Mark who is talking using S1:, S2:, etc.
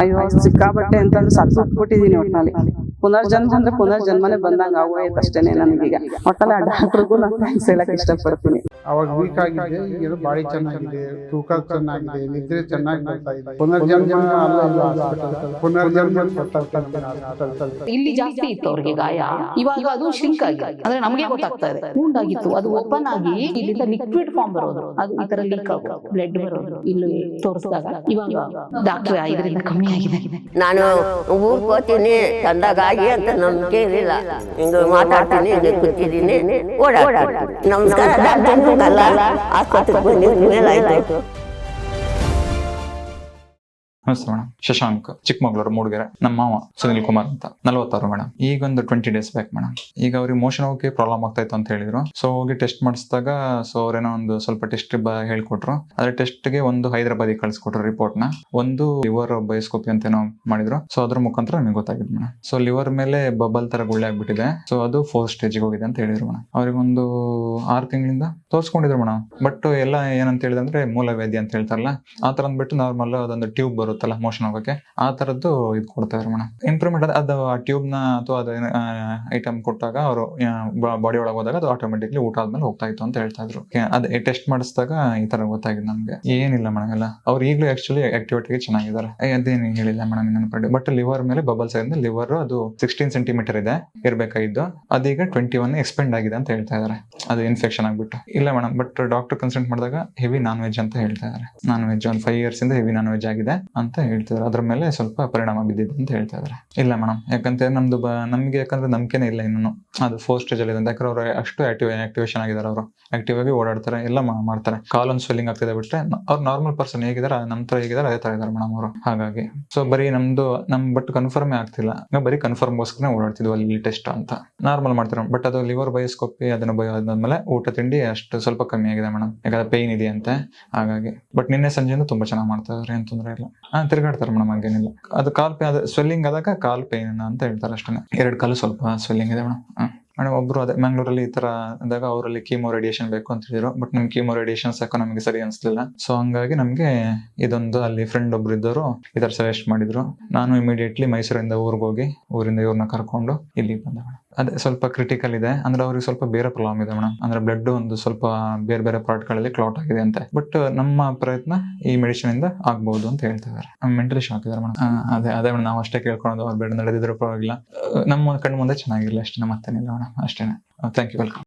S1: ಅಯ್ಯೋ ಸಿಕ್ಕಾಬಟ್ಟೆ ಅಂತಂದ್ರೆ ಸತ್ತು ಬಿಟ್ಟಿದೀನಿ ಒಟ್ನಲ್ಲಿ. ಪುನರ್ಜನ್ಮ ಅಂದ್ರೆ ಪುನರ್ಜನ್ಮನೆ ಬಂದಂಗ ಆಗೋಯ್ತು ಅಷ್ಟೇನೆ ನನಗೀಗ. ಒಟ್ಟಲ್ಲಿ ಆ ಡಾಕ್ಟ್ರಿಗೂ ನಾನು ಥ್ಯಾಂಕ್ಸ್ ಹೇಳಕ್ ಇಷ್ಟಪಡ್ತೀನಿ.
S2: ಅವಾಗ ವೀಕ್ ಆಗಿದೆ ಈಗ ಬಾಡಿ ಚೆನ್ನಾಗಿದೆ ತೂಕ ಚೆನ್ನಾಗಿದೆ ನಿದ್ರೆ ಚೆನ್ನಾಗಿ ಬರ್ತಾ ಇದೆ. ಪುನರ್ಜನ್ಮ ಅಲ್ಲ ಅಲ್ಲ hospital. ಪುನರ್ಜನ್ಮ
S3: ಇಲ್ಲಿ ಜಾಸ್ತಿ ಇತ್ತು ಅವ್ರಿಗೆ ಗಾಯ. ಇವಾಗ ಅದು ಶಿಂಕ್ ಆಗಿದೆ. ಅಂದ್ರೆ ನಮಗೆ ಗೊತ್ತಾಗ್ತಾ ಇದೆ. ವೂಂಡ್ ಆಗಿತ್ತು ಅದು ಓಪನ್ ಆಗಿ ಇಲ್ಲಿಂದ ಲಿಕ್ವಿಡ್ ಫಾರ್ಮ್ ಬರೋದು. ಅದು ಈ ತರ ಲೀಕ್ ಆಗೋದು ಬ್ಲಡ್ ಬರೋದು. ಇಲ್ಲಿ ತೋರಿಸಿದಾಗ ಇವಾಗ ಡಾಕ್ಟರ್ ಇದರಿಂದ ಕಮ್ಮಿ ಆಗಿದೆ.
S4: ನಾನು ಊರ್ಗೆ ಹೋಗ್ತೀನಿ ತಂದಾಗಿ ಅಂತ ನಂಬಿಕೆ ಇರಲಿಲ್ಲ ಹಿಂಗ ಮಾತಾಡ್ತೀನಿ ಹಿಂಗೆ ಕೂತಿದ್ದೀನಿ ಓಡಾಡ್ತೀನಿ. ನಮಸ್ಕಾರ. ಡಾಕ್ಟರ್ ಅಲ್ಲ ಆಸ್ಪತ್ರೆಗೆ ಬಂದಿದ್ದು ಮೇಲಾಯ್ತು
S5: ನಮಸ್ತೆ ಮೇಡಮ್ ಶಶಾಂಕ್, ಚಿಕ್ಕಮಗಳೂರು, ಮೂಡಿಗೆರೆ, ನಮ್ಮ ಮಾವ, ಸುನಿಲ್ ಕುಮಾರ್ ಅಂತ. ನಲವತ್ತಾರು ಮೇಡಮ್ ಈಗ ಒಂದು ಟ್ವೆಂಟಿ ಡೇಸ್ ಬ್ಯಾಕ್ ಮೇಡಮ್ ಈಗ ಅವ್ರಿಗೆ ಮೋಷನ್ ಹೋಗಿ ಪ್ರಾಬ್ಲಮ್ ಆಗ್ತಾ ಇತ್ತು ಅಂತ ಹೇಳಿದ್ರು. ಸೊ ಹೋಗಿ ಟೆಸ್ಟ್ ಮಾಡಿಸಿದಾಗ ಸೊ ಅವ್ರೇನೋ ಒಂದು ಸ್ವಲ್ಪ ಟೆಸ್ಟ್ ಹೇಳ್ಕೊಟ್ರು. ಅದ್ರ ಟೆಸ್ಟ್ಗೆ ಒಂದು ಹೈದರಾಬಾದಿಗೆ ಕಳಿಸ್ಕೊಟ್ರು ರಿಪೋರ್ಟ್ನ. ಒಂದು ಲಿವರ್ ಬಯೋಸ್ಕೋಪಿ ಅಂತ ಏನೋ ಮಾಡಿದ್ರು. ಸೊ ಅದ್ರ ಮುಖಾಂತರ ನಿಮ್ಗೆ ಗೊತ್ತಾಗಿದೆ ಮೇಡಮ್ ಸೊ ಲಿವರ್ ಮೇಲೆ ಬಬಲ್ ತರ ಗುಳ್ಳೆ ಆಗ್ಬಿಟ್ಟಿದೆ. ಸೊ ಅದು ಫೋರ್ ಸ್ಟೇಜ್ಗೆ ಹೋಗಿದೆ ಅಂತ ಹೇಳಿದ್ರು ಮೇಡಮ್ ಅವ್ರಿಗೊಂದು ಆರು ತಿಂಗಳಿಂದ ತೋರಿಸ್ಕೊಂಡಿದ್ರು ಮೇಡಮ್ ಬಟ್ ಎಲ್ಲ ಏನಂತ ಹೇಳಿದ್ರೆ ಮೂಲವ್ಯಾಧಿ ಅಂತ ಹೇಳ್ತಾರಲ್ಲ, ಆ ತರ ಅಂದ್ಬಿಟ್ಟು ನಾರ್ಮಲ್ ಅದೊಂದು ಟ್ಯೂಬ್ ಬರುತ್ತಲ್ಲ ಮೋಷನ್ ಆಗೋಕೆ ಆ ತರದ್ದು ಇದು ಕೊಡ್ತಾ ಇದ್ರು ಮೇಡಮ್ ಇಂಪ್ರೂವ್ಮೆಂಟ್ ಅದು ಟ್ಯೂಬ್ನ ಅಥವಾ ಅದು ಐಟಮ್ ಕೊಟ್ಟಾಗ ಅವರು ಬಾಡಿ ಒಳಗೆ ಹೋದಾಗ ಅದು ಆಟೋಮೆಟಿಕ್ಲಿ ಊಟ ಆದ್ಮೇಲೆ ಹೋಗ್ತಾ ಇತ್ತು ಅಂತ ಹೇಳ್ತಾ ಇದ್ರು. ಅದೇ ಟೆಸ್ಟ್ ಮಾಡಿಸಿದಾಗ ಈ ತರ ಗೊತ್ತಾಗಿದೆ ನಮ್ಗೆ. ಏನಿಲ್ಲ ಮೇಡಮ್ ಎಲ್ಲ. ಅವ್ರು ಈಗಲೂ ಆಕ್ಚುಲಿ ಆಕ್ಟಿವಿಟಿಗೆ ಚೆನ್ನಾಗಿದ್ದಾರೆ. ಅದೇನು ಹೇಳಿಲ್ಲ ಮೇಡಮ್ ಇನ್ನೊಂದು ಕಡೆ ಬಟ್ ಲಿವರ್ ಮೇಲೆ ಬಬಲ್ಸ್ ಆಗಿದೆ ಲಿವರ್ ಅದು ಸಿಕ್ಸ್ಟೀನ್ ಸೆಂಟಿಮೀಟರ್ ಇದೆ, ಇರಬೇಕಾಗಿದ್ದು. ಅದೀಗ ಟ್ವೆಂಟಿ ಒನ್ ಎಕ್ಸ್ಪೆಂಡ್ ಆಗಿದೆ ಅಂತ ಹೇಳ್ತಾ ಇದಾರೆ. ಅದು ಇನ್ಫೆಕ್ಷನ್ ಆಗ್ಬಿಟ್ಟು. ಇಲ್ಲ ಮೇಡಮ್ ಬಟ್ ಡಾಕ್ಟರ್ ಕನ್ಸಲ್ಟ್ ಮಾಡಿದಾಗ ಹೆವಿ ನಾನ್ ವೆಜ್ ಅಂತ ಹೇಳ್ತಾ ಇದಾರೆ. ನಾನ್ ವೆಜ್ ಒಂದು ಫೈವ್ ಇಯರ್ಸ್ ಇಂದ ಹೆವಿ ನಾನ್ ವೆಜ್ ಆಗಿದೆ. ಅಂತ ಹೇಳ್ತಿದ್ದಾರೆ ಅದ್ರ ಮೇಲೆ ಸ್ವಲ್ಪ ಪರಿಣಾಮ ಬಿದ್ದಿದೆ ಅಂತ ಹೇಳ್ತಾ ಇದಾರೆ ಇಲ್ಲ ಮೇಡಮ್ ಯಾಕಂತ ನಮ್ದು ಬ- ನಮ್ಗೆ ಯಾಕಂದ್ರೆ ನಂಬಿಕೆನೇ ಇಲ್ಲ ಇನ್ನೂ. ಅದು ಫೋರ್ ಸ್ಟೇಜ್ ಅಲ್ಲಿ. ಯಾಕಂದ್ರೆ ಅವ್ರು ಅಷ್ಟು ಆಕ್ಟಿವ್ ಆಕ್ಟಿವೇಶನ್ ಆಗಿದ್ದಾರೆ ಅವರು. ಆಕ್ಟಿವ್ ಆಗಿ ಓಡಾಡ್ತಾರೆ, ಎಲ್ಲ ಮಾಡ್ತಾರೆ. ಮಾಡ್ತಾರೆ ಕಾಲನ್ ಸ್ವೆಲ್ಲಿಂಗ್ ಆಗ್ತಿದೆ ಬಿಟ್ರೆ ಅವ್ರು ನಾರ್ಮಲ್ ಪರ್ಸನ್ ಹೇಗಿದ್ದಾರೆ, ನಮ್ಮ ತರ ಹೇಗಿದ್ದಾರೆ, ಅದೇ ತರ ಇದ್ದಾರೆ ಮೇಡಮ್ ಅವರು. ಹಾಗಾಗಿ ಸೊ ಬರೀ ನಮ್ದು, ನಮ್ ಬಟ್ ಕನ್ಫರ್ಮೇ ಆಗ್ತಿಲ್ಲ. ಬರಿ ಕನ್ಫರ್ಮ್ಗೋಸ್ಕರ ಓಡಾಡ್ತಿದ್ವಿ ಅಲ್ಲಿ ಟೆಸ್ಟ್ ಅಂತ. ನಾರ್ಮಲ್ ಮಾಡ್ತಾರೆ ಬಟ್ ಅದು ಲಿವರ್ ಬಯೋಸ್ಕೋಪಿ ಅದನ್ನ ಬಯ ಆದ್ಮೇಲೆ ಊಟ ತಿಂಡಿ ಅಷ್ಟು ಸ್ವಲ್ಪ ಕಮ್ಮಿ ಆಗಿದೆ ಮೇಡಮ್ ಯಾಕಂದ್ರೆ ಪೈನ್ ಇದೆ ಅಂತೆ ಹಾಗಾಗಿ ಬಟ್ ನಿನ್ನೆ ಸಂಜೆಯಿಂದ ತುಂಬಾ ಚೆನ್ನಾಗಿ ಮಾಡ್ತಾ ಇದಾರೆ, ಏನ್ ತೊಂದರೆ ಇಲ್ಲ. ಹಾ, ತಿರ್ಗಾಡ್ತಾರೆ ಮೇಡಮ್, ಹಂಗೇನಿಲ್ಲ. ಅದು ಕಾಲ್ ಪೇ, ಅದು ಸ್ವೆಲ್ಲಿಂಗ್ ಆದಾಗ ಕಾಲ್ ಪೇನ್ ಅಂತ ಹೇಳ್ತಾರೆ ಅಷ್ಟೇ ಎರಡು ಕಾಲು ಸ್ವಲ್ಪ ಸ್ವೆಲ್ಲಿಂಗ್ ಇದೆ ಮೇಡಮ್. ಮೇಡಮ್ ಒಬ್ರು ಅದೇ ಮಂಗಳೂರಲ್ಲಿ ಈ ತರ ಅಂದಾಗ ಅವರಲ್ಲಿ ಕೀಮೋ ರೇಡಿಯೇಷನ್ ಬೇಕು ಅಂತ ಹೇಳಿದ್ರು. ಬಟ್ ನಿಮ್ ಕೀಮೋ ರೇಡಿಯೇಷನ್ ಸಾಕು ನಮಗೆ ಸರಿ ಅನ್ಸಲಿಲ್ಲ. ಸೊ ಹಂಗಾಗಿ ನಮ್ಗೆ ಇದೊಂದು ಅಲ್ಲಿ ಫ್ರೆಂಡ್ ಒಬ್ರು ಇದ್ದವರು ಇದರ ಸಜೆಸ್ಟ್ ಮಾಡಿದ್ರು. ನಾನು ಇಮಿಡಿಯೇಟ್ಲಿ ಮೈಸೂರಿಂದ ಊರಿಗೆ ಹೋಗಿ, ಊರಿಂದ ಇವ್ರನ್ನ ಕರ್ಕೊಂಡು ಇಲ್ಲಿ ಬಂದೆ ಮೇಡಮ್. ಅದೇ ಸ್ವಲ್ಪ ಕ್ರಿಟಿಕಲ್ ಇದೆ. ಅಂದ್ರೆ ಅವ್ರಿಗೆ ಸ್ವಲ್ಪ ಬೇರೆ ಪ್ರಾಬ್ಲಮ್ ಇದೆ ಮೇಡಮ್ ಅಂದ್ರೆ ಬ್ಲಡ್ ಒಂದು ಸ್ವಲ್ಪ ಬೇರೆ ಬೇರೆ ಪಾರ್ಟ್ಗಳಲ್ಲಿ ಕ್ಲಾಟ್ ಆಗಿದೆ ಅಂತ. ಬಟ್ ನಮ್ಮ ಪ್ರಯತ್ನ ಈ ಮೆಡಿಸಿನ್ ಇಂದ ಆಗ್ಬಹುದು ಅಂತ ಹೇಳ್ತಾ ಇದಾರೆ ಮೆಂಟಲಿ ಶಾಕ್ ಇದಾರೆ ಮೇಡಮ್ ಅದೇ ಅದೇ ಮೇಡಮ್ ನಾವು ಅಷ್ಟೇ ಕೇಳ್ಕೊಳೋದು ಅವ್ರು ಬೇಡ ನಡೆದಿದ್ರು ಪರವಾಗಿಲ್ಲ. ನಮ್ಮ ಕಣ್ಣು ಮುಂದೆ ಚೆನ್ನಾಗಿಲ್ಲ ಅಷ್ಟೇ ಮತ್ತೇನಿಲ್ಲ ಮೇಡಮ್ ಅಷ್ಟೇನೆ. Thank you welcome